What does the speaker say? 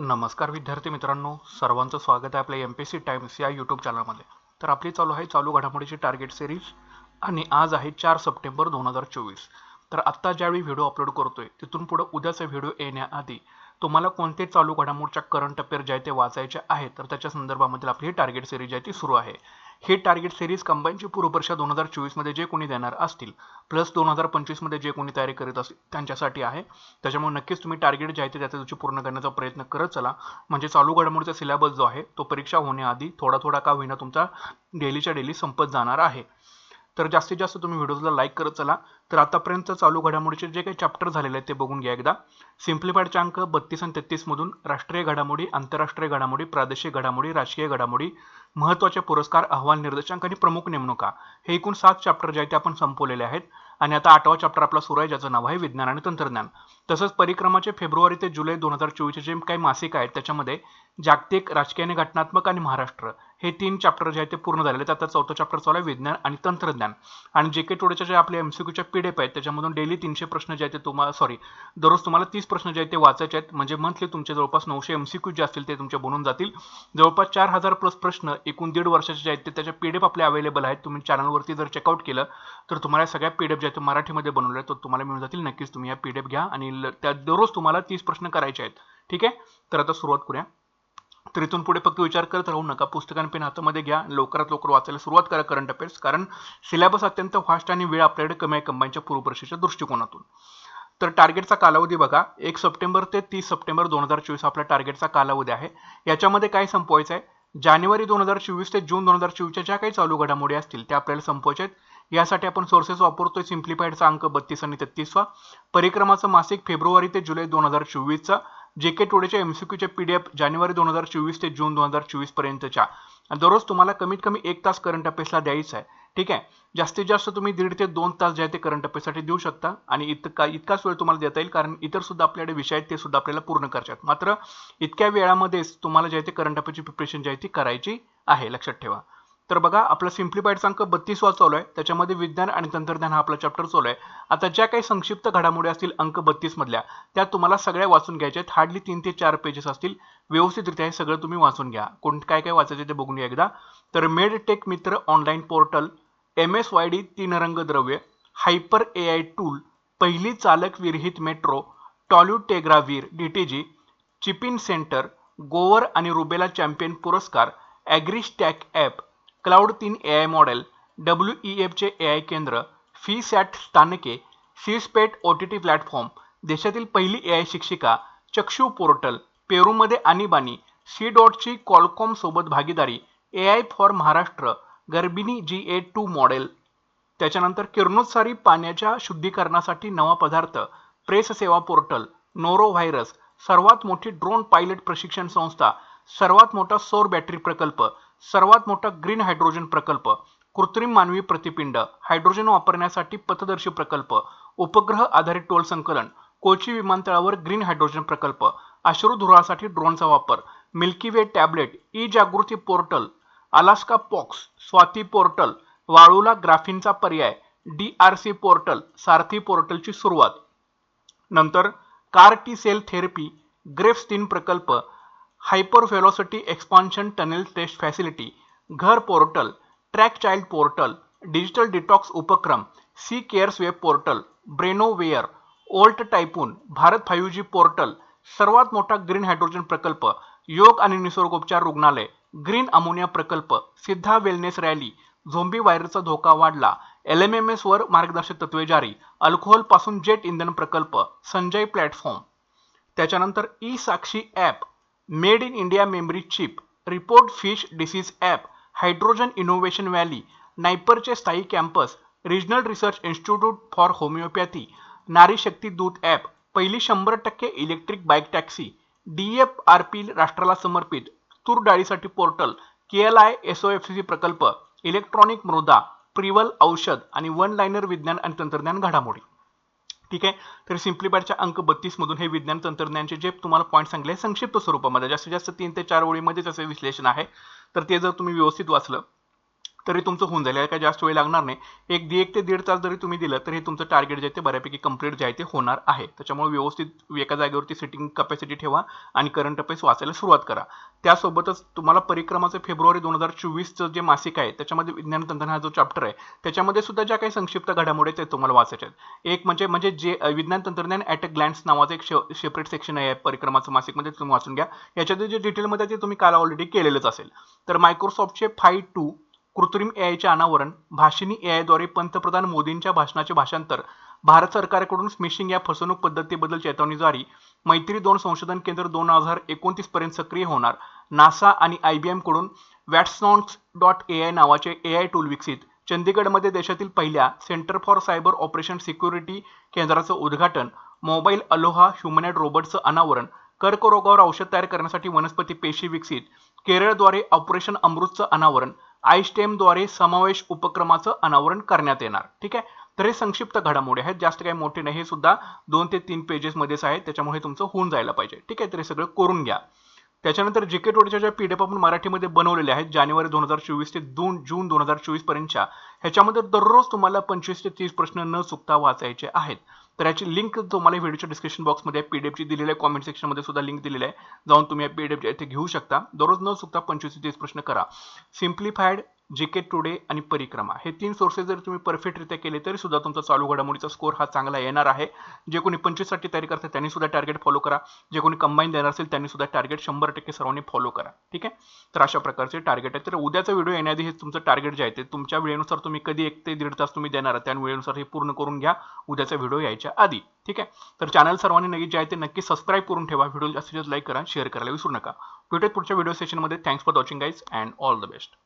नमस्कार विद्यार्थी मित्रांनो सर्वांचं स्वागत आहे आपल्या एम पी सी टाइम्स या यूट्यूब चॅनलमध्ये तर आपली चालू आहे चालू घडामोडीची टार्गेट सिरीज आणि आज आहे चार सप्टेंबर दोन हजार चोवीस. तर आत्ता ज्यावेळी व्हिडिओ अपलोड करतोय तिथून पुढं उद्याचा व्हिडिओ येण्याआधी तुम्हाला कोणते चालू घडामोडच्या करंट अफेअर जे आहे ते वाचायचे आहेत तर त्याच्या संदर्भामध्ये आपली ही टार्गेट सिरीज आहे ती सुरू आहे. हे टार्गेट सिरीज कंबाईनची पूर्वपरीक्षा दोन हजार चोवीसमध्ये जे कोणी देणार असतील प्लस दोन हजार पंचवीसमध्ये जे कोणी तयारी करीत असतील त्यांच्यासाठी आहे. त्याच्यामुळे नक्कीच तुम्ही टार्गेट जे आहे ते त्याच्या दिवशी पूर्ण करण्याचा प्रयत्न करत चला. म्हणजे चालू घडामोडीचा सिलेबस जो आहे तो परीक्षा होण्याआधी थोडा थोडा का होईना तुमचा डेलीच्या डेली संपत जाणार आहे. तर जास्तीत जास्त तुम्ही व्हिडिओला लाईक करत चला. तर आतापर्यंत चालू घडामोडीचे जे काही चॅप्टर झालेले आहेत ते बघून घ्या एकदा. सिम्प्लिफाईडच्या अंक बत्तीस आणि तेहत्तीसमधून राष्ट्रीय घडामोडी आंतरराष्ट्रीय घडामोडी प्रादेशिक घडामोडी राजकीय घडामोडी महत्त्वाचे पुरस्कार अहवाल निर्देशांक आणि प्रमुख नेमणुका हे. एकूण सात चॅप्टर जे आहेत ते आपण संपवलेले आहेत. आणि आता आठवा चॅप्टर आपला सुरू आहे ज्याचं नाव आहे विज्ञान आणि तंत्रज्ञान. तसंच परिक्रमाचे फेब्रुवारी ते जुलै दोन हजार चोवीसचे जे काही मासिक आहेत त्याच्यामध्ये जागतिक राजकीय आणि घटनात्मक आणि महाराष्ट्र. हे तीन चॅप्टर जे आहेत ते पूर्ण झालेले आहेत. आता चौथं चॅप्टर चालू आहे विज्ञान आणि तंत्रज्ञान. आणि जे के टोडेच्या जे आपले एमसीक्यूच्या पीडीएफ आहेत त्याच्यामधून डेली तीनशे प्रश्न जे आहेत ते तुम्हाला सॉरी दररोज तुम्हाला तीस प्रश्न जे आहेत ते वाचायचे आहेत. म्हणजे मंथली तुमचे जवळपास नऊशे एमसीक्यू जे असतील ते तुमचे बनून जातील. जवळपास चार हजार प्लस प्रश्न एकूण दीड वर्षाचे जे आहेत ते त्याच्या पीडीएफ आपले अवेलेबल आहेत. तुम्ही चॅनलवरती जर चेकआउट केलं तर तुम्हाला सगळ्या पीडीएफ जे आहेत मराठीमध्ये बनवले आहेत तर तुम्हाला मिळून जातील. नक्कीच तुम्ही या पीडीएफ घ्या आणि ल- त्या दररोज तुम्हाला तीस प्रश्न करायचे आहेत. ठीक आहे? तर आता सुरुवात करूया. तर इथून पुढे फक्त विचार करत राहू नका. पुस्तक आणि पेन हातामध्ये घ्या. लवकरात लवकर वाचायला सुरुवात करा करंट अफेअर्स कारण सिलेबस अत्यंत फास्ट आणि वेळ आपल्याकडे कमी आहे कंबाईनच्या पूर्वपरीक्षेच्या दृष्टिकोनातून. तर टार्गेटचा कालावधी बघा. एक सप्टेंबर ते तीस सप्टेंबर दोन हजार चोवीस आपला टार्गेटचा कालावधी आहे. याच्यामध्ये काय संपवायचं आहे? जानेवारी दोन हजार चोवीस ते जून दोन हजार चोवीसच्या ज्या काही चालू घडामोडी असतील त्या आपल्याला संपवायच्या आहेत. यासाठी आपण सोर्सेस वापरतोय. सिम्प्लिफाईडचा अंक बत्तीस आणि तेहतीसवा. परिक्रमाचं मासिक फेब्रुवारी ते जुलै दोन हजार चोवीसचा. जे के टोडेच्या एमसीक्यूच्या एफ जानेवारी दोन हजार चोवीस ते जून दोन हजार चोवीस पर्यंतच्या. दररोज तुम्हाला कमीत कमी एक तास करंट अफेअर्सला द्यायचा आहे. ठीक आहे? जास्तीत जास्त तुम्ही दीड ते दोन तास जे आहे ते करंट अफेअर्ससाठी देऊ शकता. आणि इतका इतकाच वेळ तुम्हाला देता येईल कारण इतर सुद्धा आपल्याकडे विषय आहेत ते सुद्धा आपल्याला पूर्ण करायचे आहेत. मात्र इतक्या वेळामध्येच तुम्हाला जे आहे ते करंट अफेअरची प्रिपरेशन जी आहे ती करायची आहे. लक्षात ठेवा. तर बघा आपला सिम्प्लिफाईडचा अंक बत्तीसवा चालू आहे. त्याच्यामध्ये विज्ञान आणि तंत्रज्ञान हा आपला चॅप्टर चालू आहे. आता ज्या काही संक्षिप्त घडामोडी असतील अंक बत्तीस मधल्या त्या तुम्हाला सगळ्या वाचून घ्यायच्या आहेत. हार्डली तीन ते चार पेजेस असतील. व्यवस्थितरित्या हे सगळं तुम्ही वाचून घ्या. कोण काय काय वाचायचं ते बघून घ्या एकदा. तर मेड टेक मित्र online portal M S Y D तीन रंग द्रव्य हायपर ए आय टूल पहिली चालक विरहित मेट्रो टॉलिवूटेग्रावीर डी टी जी चिपिन सेंटर गोवर आणि रुबेला चॅम्पियन पुरस्कार ॲग्रिस्टॅक ॲप क्लाउड तीन A I model W E एफचे A I केंद्र फी सॅट स्थानके सीस्पेट ओ टी टी प्लॅटफॉर्म देशातील पहिली ए आय शिक्षिका चक्षू पोर्टल पेरूमध्ये आणीबाणी सी डॉटची कॉलकॉम सोबत भागीदारी ए आय फॉर महाराष्ट्र गर्भिणी जी ए टू मॉडेल. त्याच्यानंतर किरणोत्सारी पाण्याच्या शुद्धीकरणासाठी नवा पदार्थ प्रेस सेवा पोर्टल नोरो व्हायरस सर्वात मोठी ड्रोन पायलट प्रशिक्षण संस्था सर्वात मोठा सौर बॅटरी प्रकल्प सर्वात मोठा ग्रीन हायड्रोजन प्रकल्प कृत्रिम मानवी प्रतिपिंड हायड्रोजन वापरण्यासाठी पथदर्शी प्रकल्प उपग्रह आधारित टोल संकलन कोची विमानतळावर ग्रीन हायड्रोजन प्रकल्प अश्रुधुरासाठी ड्रोनचा वापर मिल्की वे टॅबलेट ई जागृती portal Alaska pox Swati portal वाळूला ग्राफिनचा पर्याय D R C portal Sarathi पोर्टलची सुरुवात. नंतर कार टी सेल थेरपी ग्रेफ्स तीन प्रकल्प hyper velocity expansion tunnel test facility घर portal track child portal digital detox उपक्रम सी केअर्स वेब पोर्टल ब्रेनोवेअर ओल्ट टायपून भारत फाईव्ह जी पोर्टल सर्वात मोठा ग्रीन हायड्रोजन प्रकल्प योग आणि निसर्गोपचार रुग्णालय ग्रीन अमोनिया प्रकल्प सिद्धा वेलनेस रॅली झोंबी व्हायरसचा धोका वाढला एल एम एम एसवर मार्गदर्शक तत्वे जारी अल्कोहोलपासून जेट इंधन प्रकल्प संजय प्लॅटफॉर्म. त्याच्यानंतर E Sakshi app made in India memory chip report fish disease app hydrogen innovation valley नायपरचे स्थायी campus regional research institute for homeopathy Nari Shakti Doot app पहिली शंभर टक्के electric bike taxi D F R P राष्ट्राला समर्पित तूर डाळीसाठी portal K L I S O F C प्रकल्प electronic मृदा प्रिवल औषध आणि वन लायनर विज्ञान आणि तंत्रज्ञान घडामोडी. ठीक आहे? तर सिम्प्लिफायडच्या अंक बत्तीस मधून हे विज्ञान तंत्रज्ञानचे जे तुम्हाला पॉईंट सांगले संक्षिप्त स्वरूपामध्ये जास्तीत जास्त तीन ते चार ओळीमध्ये असे विश्लेषण आहे. तर ते जर तुम्ही व्यवस्थित वाचलं तरी तुमचं होऊन जाईल. काही जास्त वेळ लागणार नाही. एक दी एक ते दीड तास जरी तुम्ही दिलं तरी तुमचं टार्गेट जे आहे ते बऱ्यापैकी कंप्लीट जे आहे ते होणार आहे. त्याच्यामुळे व्यवस्थित एका जागेवरती सिटिंग कपॅसिटी ठेवा आणि करंट अफेअर्स वाचायला सुरुवात करा. त्यासोबतच तुम्हाला परिक्रमाचं फेब्रुवारी दोन हजार चोवीसचं जे मासिक आहे त्याच्यामध्ये विज्ञान तंत्रज्ञान हा जो चॅप्टर आहे त्याच्यामध्ये सुद्धा ज्या काही संक्षिप्त घडामोडी आहेत ते तुम्हाला वाचायचे आहेत. एक म्हणजे म्हणजे जे विज्ञान तंत्रज्ञान ॲट अ ग्लॅन्स नावाचं एक सेपरेट सेक्शन आहे परिक्रमाचं मासिकमध्ये तुम्ही वाचून घ्या. याच्यात जे डिटेलमध्ये आहे ते तुम्ही काल ऑलरेडी केलेलंच असेल. तर मायक्रोसॉफ्टचे फाय टू कृत्रिम ए आयचे अनावरण भाषिणी ए आयद्वारे पंतप्रधान मोदींच्या भाषणाचे भाषांतर भारत सरकारकडून स्मिशिंग या फसवणूक पद्धतीबद्दल चेतावणी जारी मैत्री दोन संशोधन केंद्र दोन हजार एकोणतीस पर्यंत सक्रिय होणार नासा आणि आय बी एमकडून वॅट्सनॉन्स डॉट ए आय नावाचे ए आय टूल विकसित चंदीगडमध्ये देशातील पहिल्या centre for cyber operation security केंद्राचं उद्घाटन मोबाईल अलोहा ह्युमनॅड रोबोटचं अनावरण कर्करोगावर औषध तयार करण्यासाठी वनस्पती पेशी विकसित केरळद्वारे ऑपरेशन अमृतचं अनावरण आयस्टेमद्वारे समावेश उपक्रमाचं अनावरण करण्यात येणार. ठीक आहे? तर हे संक्षिप्त घडामोडी आहेत. जास्त काही मोठे नाही हे सुद्धा दोन ते तीन पेजेसमध्येच आहे त्याच्यामुळे हे तुमचं होऊन जायला पाहिजे. ठीक आहे? तर हे सगळं करून घ्या. त्याच्यानंतर जे के टोडीच्या ज्या पीडीएफ आपण मराठीमध्ये बनवलेल्या आहेत जानेवारी दोन हजार चोवीस ते दोन जून दोन हजार चोवीस पर्यंतच्या ह्याच्यामध्ये दररोज तुम्हाला पंचवीस ते तीस प्रश्न न चुकता वाचायचे आहेत. तर याची लिंक तुम्हाला व्हिडिओच्या डिस्क्रिप्शन बॉक्समध्ये पी डी एफची दिलेली आहे कॉमेंट सेक्शनमध्ये सुद्धा लिंक दिलेली आहे. जाऊन तुम्ही या एफ इथे घेऊ शकता. दररोज न चुकता पंचवीस तीस प्रश्न करा. सिम्प्लिफाईड जे के टुडे आणि परिक्रमा. हे तीन सोर्सेस जर तुम्ही परफेक्टरित्या केले तरी सुद्धा तुमचा चालू घडामोडीचा स्कोर हा चांगला येणार आहे. जे कोणी पंचवीससाठी तयारी करतात त्यांनी सुद्धा टार्गेट फॉलो करा. जे कोणी कंबाईन देणार असेल त्यांनी सुद्धा टार्गेट शंभर टक्के सर्वांनी फॉलो करा. ठीक आहे? तर अशा प्रकारचे टार्गेट आहे तर उद्याचा व्हिडिओ येण्याआधी हे तुमचं टार्गेट जे आहे ते तुमच्या वेळेनुसार तुम्ही कधी एक ते दीड तास तुम्ही देणार त्या वेळेनुसार हे पूर्ण करून घ्या उद्याचा व्हिडिओ यायच्या आधी. ठीक आहे? तर चॅनल सर्वांनी नक्की जे आहे ते नक्की सबस्क्राईब करून ठेवा. व्हिडिओ जास्तीत जास्त लाईक करा शेअर करायला विसरू नका. भेटत पुढच्या व्हिडिओ सेशनमध्ये thanks for watching guys and all the best